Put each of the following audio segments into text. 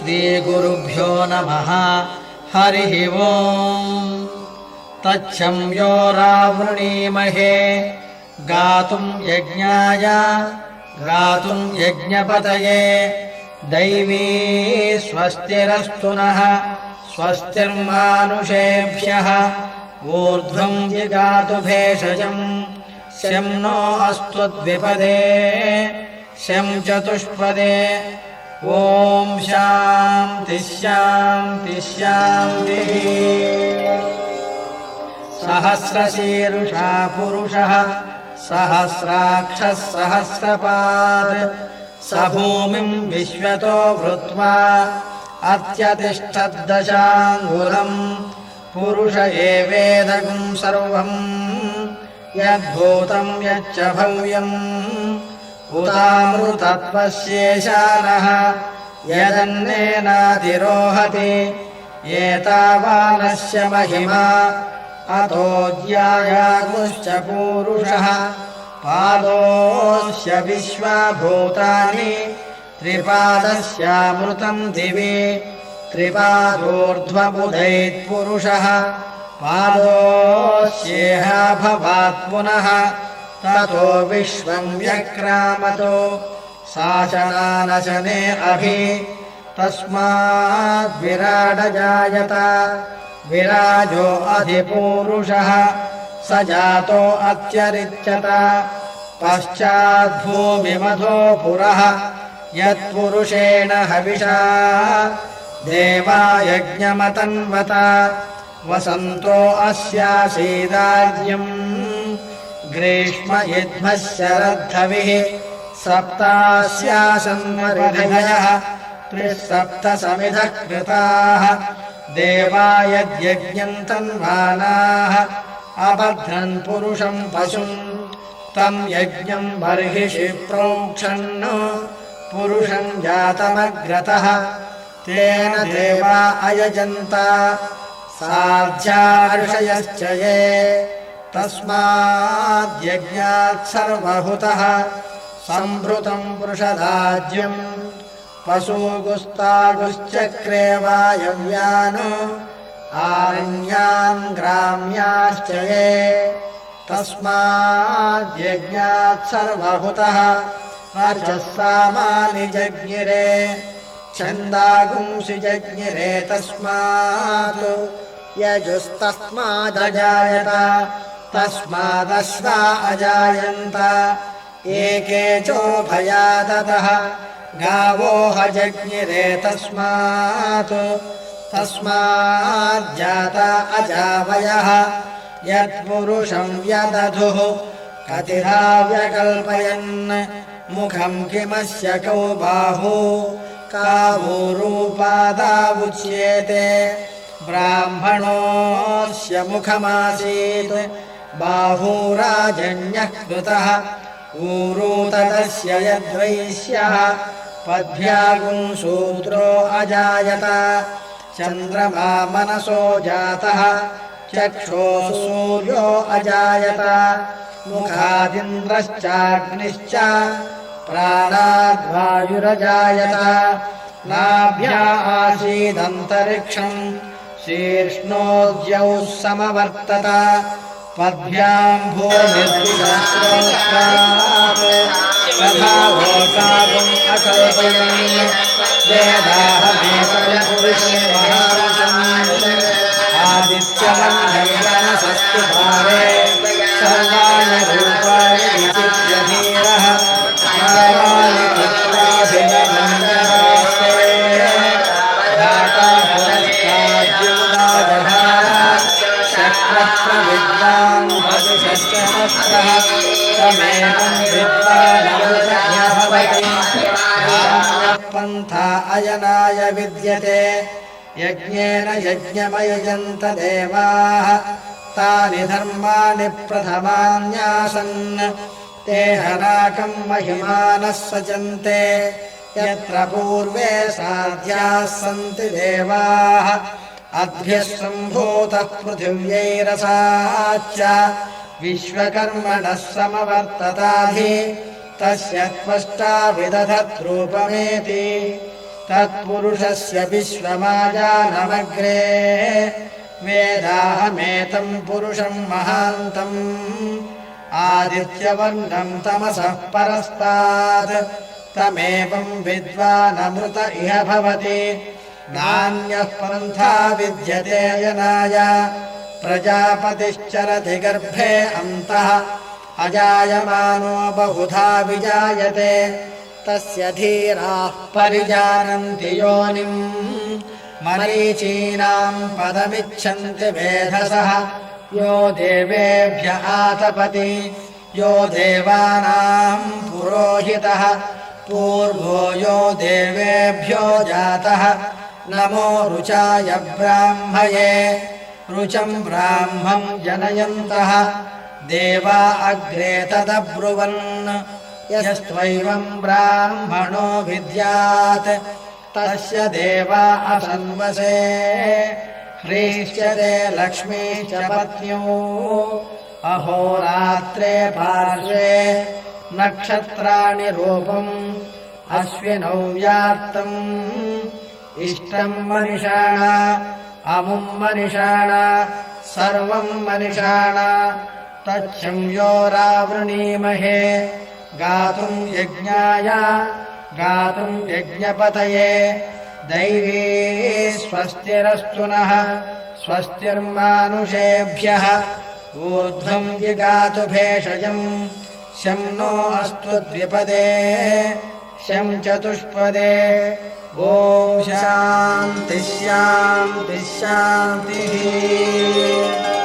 श्रीगुरुभ्यो नमः। हरिः ओम्। तच्छं यो रावृणीमहे। गातुम् यज्ञाय गातुम् यज्ञपतये। दैवी स्वस्तिरस्तु नः स्वस्तिर्मानुषेभ्यः। ऊर्ध्वम् जिगातु भेषजम् शम् नो अस्तु द्विपदे। शम् चतुष्पदे ॐ शान्तिः शान्तिः शान्तिः। सहस्रशीर्षा पुरुषः सहस्राक्षः सहस्रपात् स भूमिम् विश्वतो भृत्वा अत्यतिष्ठद्दशाङ्गुलम् पुरुष एवेदकम् सर्वम् यद्भूतम् यच्च भव्यम् उतामृतत्वस्येशानः यदन्नेनातिरोहति एतावानस्य महिमा अतोऽध्यायागुश्च पूरुषः पादोऽस्य विश्वाभूतानि त्रिपादस्यामृतम् दिवि त्रिपादोर्ध्वबुधैत्पुरुषः पादोऽस्येह भवात् पुनः ततो विश्वम् व्यक्रामतो। साचनानशने अभि। तस्माद्विराडजायत विराजो अधिपूरुषः। स जातो अत्यरिच्यत। पश्चाद्भूमिमधो पुरः। यत्पुरुषेण हविषा। देवा यज्ञमतन्वत वसन्तो अस्यासीदाज्यम् ग्रीष्म युध्मः शरद्धविः सप्तास्यासन्मरुधयः त्रिः कृताः देवा यद्यज्ञम् तन्वानाः अबध्नन् पुरुषम् पशुम् तम् यज्ञम् बर्हिषि प्रोक्षन् पुरुषम् जातमग्रतः तेन देवा अयजन्त साध्यार्षयश्च ये तस्माद्यज्ञात् सर्वभूतः सम्भृतम् पुरुषदाज्यम् पशुगुस्तागुश्चक्रे वायव्यान् आरण्यान् ग्राम्याश्च ये तस्माद्यज्ञात् सर्वभूतः अर्चः सामानि जज्ञिरे छन्दागुंसि जज्ञिरे तस्मात् यजुस्तस्मादजायत तस्मादश्वा अजायन्त। एके चोभयादतः गावो हजज्ञिरे तस्मात्। तस्माज्जाता अजावयः। यत्पुरुषम् व्यदधुः कतिधा व्यकल्पयन् मुखम् किमस्य कौ बाहू कावूरूपादावुच्येते ब्राह्मणोऽस्य मुखमासीत् बाहूराजन्यः कृतः ऊरूततस्य यद्वैश्यः पद्भ्यागुम् सूत्रो अजायत। चन्द्रमा मनसो जातः चक्षोः सूर्यो अजायत। मुखादिन्द्रश्चाग्निश्च प्राणाद्वायुरजायत। नाभ्या आसीदन्तरिक्षम् शीर्ष्णोद्यौ समवर्तत पद्भ्यां भूमिर्विसहस्रोत्रावोषागुम् वेदाहमेतयपुरुषे भारे यज्ञेन यज्ञमयजन्त देवाः तानि धर्माणि प्रथमान्यासन् ते हराकम् महिमानः सजन्ते यत्र पूर्वे साध्याः सन्ति देवाः अद्भ्यः सम्भूतः पृथिव्यैरसाच्च विश्वकर्मणः समवर्तताधि तस्य त्वष्टा विदधद्रूपमेति तत्पुरुषस्य विश्वमाजानमग्रे। वेदाहमेतम् पुरुषम् महान्तम्। आदित्यवर्णम् तमसः परस्तात्। तमेवम् विद्वानमृत इह भवति। नान्यः पन्था विद्यते यनाय प्रजापतिश्चरति गर्भे अन्तः। अजायमानो बहुधा विजायते तस्य धीराः परिजानन्ति योनिम्। मरीचीनाम् पदमिच्छन्ति वेधसः। यो देवेभ्य आतपति यो देवानाम् पुरोहितः। पूर्वो यो देवेभ्यो जातः। नमो रुचाय ब्राह्मये रुचम् ब्राह्मम् जनयन्तः। देवा अग्रे तदब्रुवन् यस्त्वैवम् ब्राह्मणो विद्यात्। तस्य देवा असन्वसे। ह्रीष्यते लक्ष्मीश्च पत्न्यो। अहोरात्रे पार्श्वे नक्षत्राणि रूपम् अश्विनौ व्याप्तम् इष्टम् मनिषाण अमुम् मनिषाण सर्वम् मनिषाण। तच्छंयोरावृणीमहे गातुम् यज्ञाय गातुम् यज्ञपतये। दैवी स्वस्तिरस्तु नः स्वस्तिर्मानुषेभ्यः। ऊर्ध्वम् जिगातु भेषजम् शम् नो अस्तु द्विपदे शम् चतुष्पदे। ॐ शान्तिः शान्तिः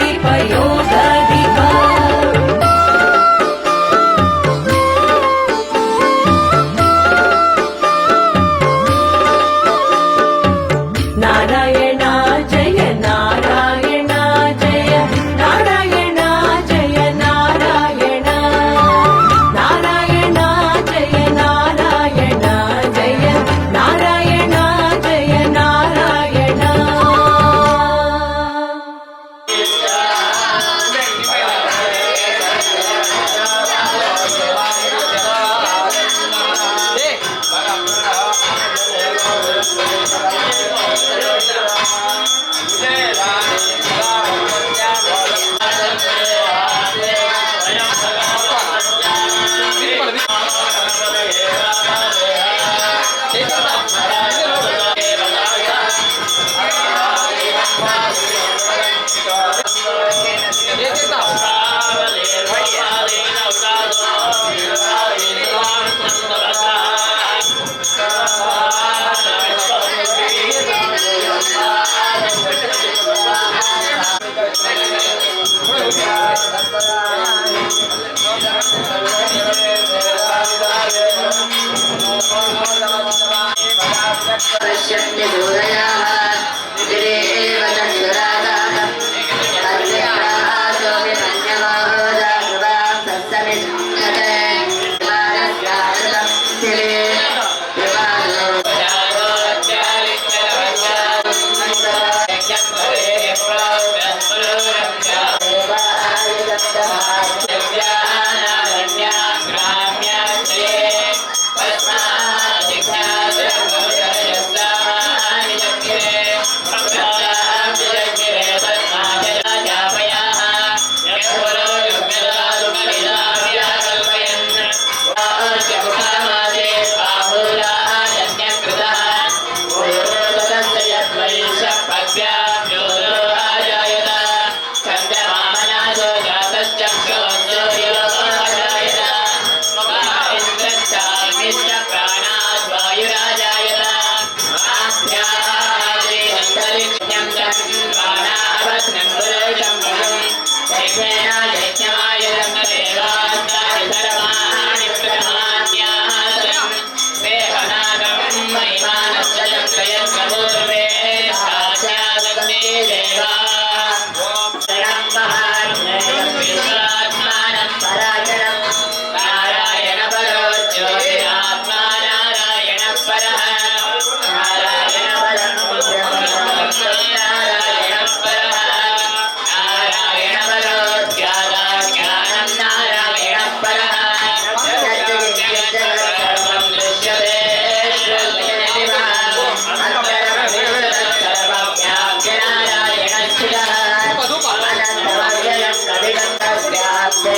दीपयोधर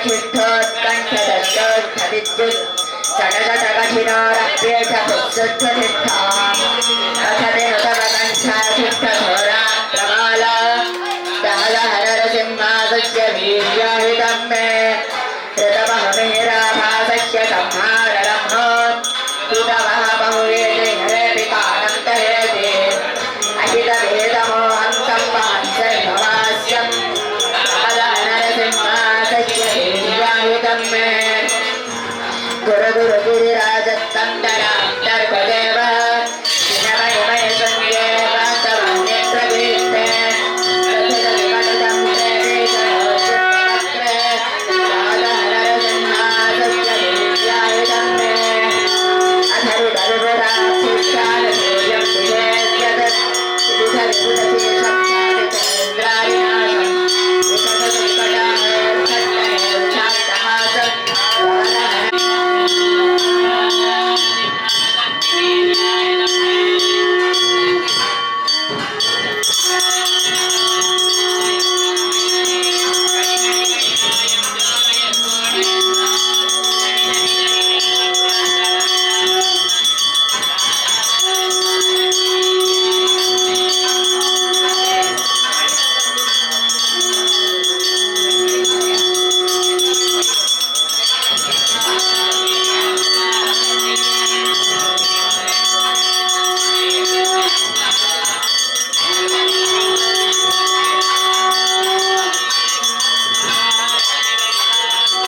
शुद्धोत् कण्ठदत्तोद्धविद्युत् चडगतकठिनारप्येठ पुत्सुद्धनिष्ठाम् अथ ते नुतवकण्ठा शुद्धघोर